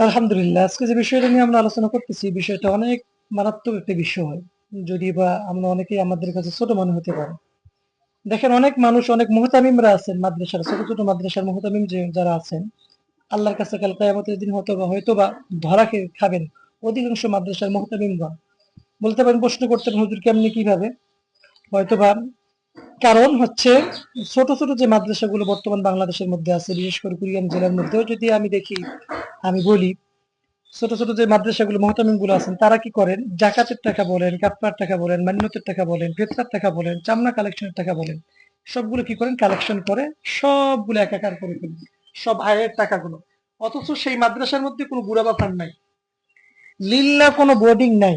আলহামদুলিল্লাহ, আজকে যে বিষয়টা নিয়ে আমরা আলোচনা করতেছি, বিষয়টা অনেক মারাত্মক একটা বিষয়। যদি বা আমরা অনেকেই আমাদের কাছে ছোট মনে হতে পারে। দেখেন, অনেক মানুষ, অনেক মুহতামিমরা আছেন মাদ্রাসার, ছোট ছোট মাদ্রাসার মুহতামিম যে, যারা আছেন, আল্লাহর কাছে কাল কায়ামতের দিন হয়তো বা হয়তো বা ধরা খাবেন অধিকাংশ মাদ্রাসার মুহতামিমগণ বলতে পারেন, প্রশ্ন করতে পারেন হুজুর, কেমনি, কীভাবে? হয়তো বা কারণ হচ্ছে, ছোট ছোট যে মাদ্রাসাগুলো বর্তমান বাংলাদেশের মধ্যে আছে, বিশেষ করে কুড়িগ্রাম জেলার মধ্যেও যদি আমি দেখি আমি বলি, ছোট ছোট যে মাদ্রাসাগুলো মহতামিমগুলো আছেন, তারা কি করেন? জাকাতের টাকা বলেন কাপ্পার টাকা বলেন, মান্যতের টাকা বলেন, ফেতরার টাকা বলেন, চামড়া কালেকশনের টাকা বলেন, সবগুলো কি করেন? কালেকশন করে সবগুলো একাকার করে ফেলেন, সব আয়ের টাকাগুলো। অথচ সেই মাদ্রাসার মধ্যে কোনো গুড়া বা ফান্ড নাই, লিল্লা কোনো বোর্ডিং নাই।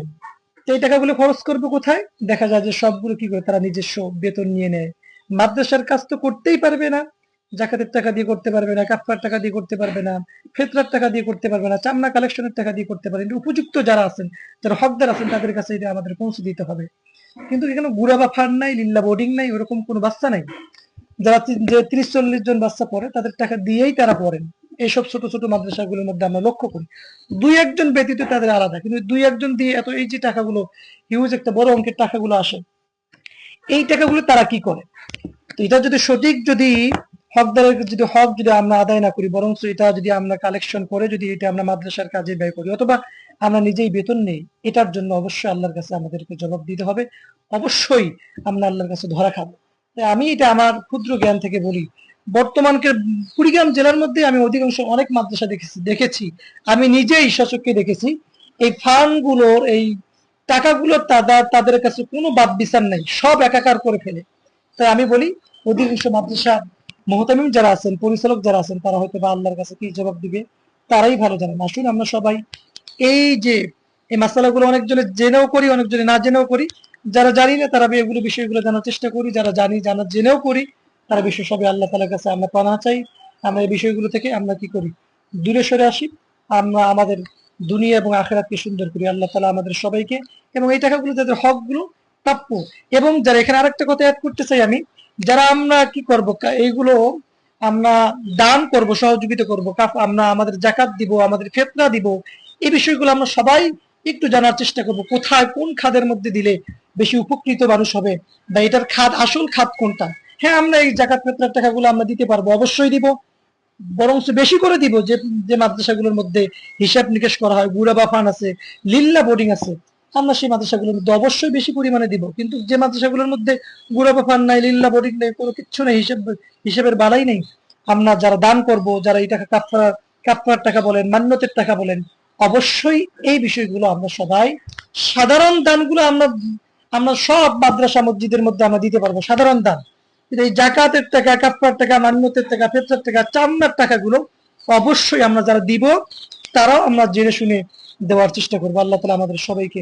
এই টাকাগুলো খরচ করবে কোথায়? দেখা যায় যে সবগুলো কি করে তারা নিজস্ব বেতন নিয়ে নেয়। মাদ্রাসার কাজ তো করতেই পারবে না। জাকাতের টাকা দিয়ে করতে পারবে না কাপ্পার টাকা দিয়ে করতে পারবে না, ফেতরার টাকা দিয়ে করতে পারবে না, চামড়া কালেকশনের টাকা দিয়ে করতে পারবে উপযুক্ত যারা আছেন, যারা হকদার আছেন, তাদের কাছে এটা আমাদের পৌঁছে দিতে হবে। কিন্তু এখানে গুড়া বা ফান্ড নাই লিল্লা বোর্ডিং নাই, ওরকম কোনো বাচ্চা নাই। যারা যে তিরিশ চল্লিশ জন বাচ্চা পড়ে, তাদের টাকা দিয়েই তারা পড়েন। এইসব ছোট ছোট মাদ্রাসাগুলোর মধ্যে আমরা লক্ষ্য করি। দুই একজন ব্যতীত তাদের আলাদা, কিন্তু দুই একজন দিয়ে এত, এই যে টাকাগুলো হিউজ একটা বড় অঙ্কের টাকাগুলো আসে, এই টাকাগুলো তারা কি করে? তো এটা যদি সঠিক যদি হকদারের যদি হক যদি আমরা আদায় না করি বরং এটা যদি আমরা কালেকশন করে যদি এটা আমরা মাদ্রাসার কাজে ব্যয় করি, অথবা আমরা নিজেই বেতন নেই, এটার জন্য অবশ্যই আল্লাহর কাছে আমাদেরকে জবাব দিতে হবে। অবশ্যই আমরা আল্লাহর কাছে ধরা খাব। আমি এটা আমার ক্ষুদ্র জ্ঞান থেকে বলি। বর্তমানকে কুড়িগ্রাম জেলার মধ্যে আমি অধিকাংশ অনেক মাদ্রাসা দেখেছি দেখেছি। আমি নিজেই শাসককে দেখেছি। এই ফান্ডগুলোর, এই টাকাগুলো তাদের তাদের কাছে কোনো বাদ বিচার নেই, সব একাকার করে ফেলে। তাই আমি বলি, অধিকাংশ মাদ্রাসা মহতামিম যারা আছেন, পরিচালক যারা আছেন, তারা হয়তো বা আল্লাহর কাছে কি জবাব দিবে, তারাই ভালো জানেন আসুন আমরা সবাই এই যে, এই মাসালাগুলো অনেকজনে জেনেও করি, অনেকজনে না জেনেও করি। যারা জানি না, তারা এগুলো বিষয়গুলো জানার চেষ্টা করি। যারা জানি জানার জেনেও করি, তারা বিষয় সবাই আল্লাহ তালার কাছে আমরা পানা চাই। আমরা এই বিষয়গুলো থেকে আমরা কি করি? দূরে সরে আসি। আমরা আমাদের দুনিয়া এবং আখেরাতকে সুন্দর করি। আল্লাহ তালা আমাদের সবাইকে এবং এই টাকাগুলো যাদের হকগুলো প্রাপ্য এবং যারা এখানে আরেকটা কথা অ্যাড করতে চাই আমি যারা আমরা কি করব? এইগুলো আমরা দান করব, সহযোগিতা করব আমরা আমাদের জাকাত দিব, আমাদের ফেতনা দিব, এই বিষয়গুলো আমরা সবাই একটু জানার চেষ্টা করব, কোথায় কোন খাদের মধ্যে দিলে বেশি উপকৃত মানুষ হবে বা এটার খাদ, আসল খাদ কোনটা? হ্যাঁ আমরা এই জাকাত ফেতরার টাকাগুলো আমরা দিতে পারব, অবশ্যই দিব। বরং বেশি করে দিব যে যে মাদ্রাসাগুলোর মধ্যে হিসাব নিকেশ করা হয়, গুড়া বাফান আছে, লিল্লা বোর্ডিং আছে। আমরা সেই মাদ্রাসাগুলোর মধ্যে অবশ্যই বেশি পরিমাণে দিব। কিন্তু যে মাদ্রাসাগুলোর মধ্যে গুড়া বাফান নাই, লিল্লা বোর্ডিং নেই, কোনো কিচ্ছু নেই, হিসাব, হিসাবের বালাই নেই। আমরা যারা দান করব, যারা এই টাকা কাপড় কাপড়ার টাকা বলেন, মান্যতের টাকা বলেন, অবশ্যই এই বিষয়গুলো আমরা সবাই সাধারণ দানগুলো আমরা আমরা সব মাদ্রাসা মসজিদের মধ্যে আমরা দিতে পারব, সাধারণ দান। এই জাকাতের টাকা কাপড়ার টাকা, মান্যতের টাকা, ফেতরার টাকা, চামড়ার টাকাগুলো অবশ্যই আমরা যারা দিব, তারাও আমরা জেনে শুনে দেওয়ার চেষ্টা করব। আল্লাহ তালা আমাদের সবাইকে